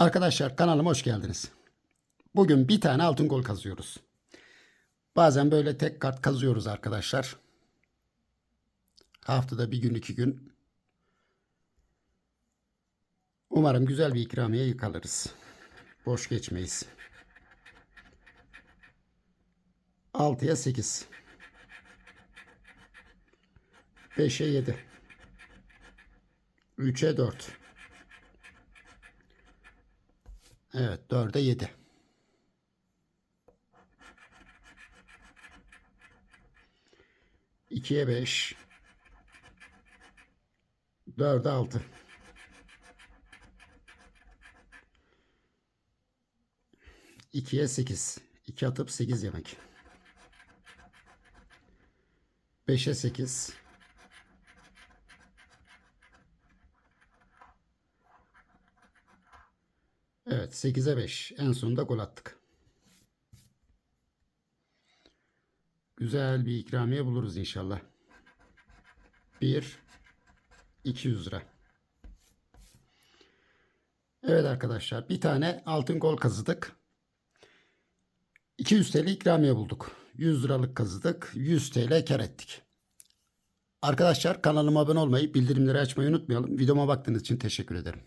Arkadaşlar kanalıma hoş geldiniz. Bugün bir tane altın gol kazıyoruz. Bazen böyle tek kart kazıyoruz arkadaşlar. Haftada bir gün iki gün. Umarım güzel bir ikramiye yıkalırız. Boş geçmeyiz. 6'ya 8. 5'e 7. 3'e 4. Evet 4'e 7. İkiye 5. 4'e 6. İkiye 8. 2 atıp 8 yemek. 5'e 8. Evet 8'e 5. En sonunda gol attık. Güzel bir ikramiye buluruz inşallah. 1 200 lira. Evet arkadaşlar bir tane altın gol kazıdık. 200 TL ikramiye bulduk. 100 liralık kazıdık. 100 TL kar ettik. Arkadaşlar kanalıma abone olmayı, bildirimleri açmayı unutmayalım. Videoma baktığınız için teşekkür ederim.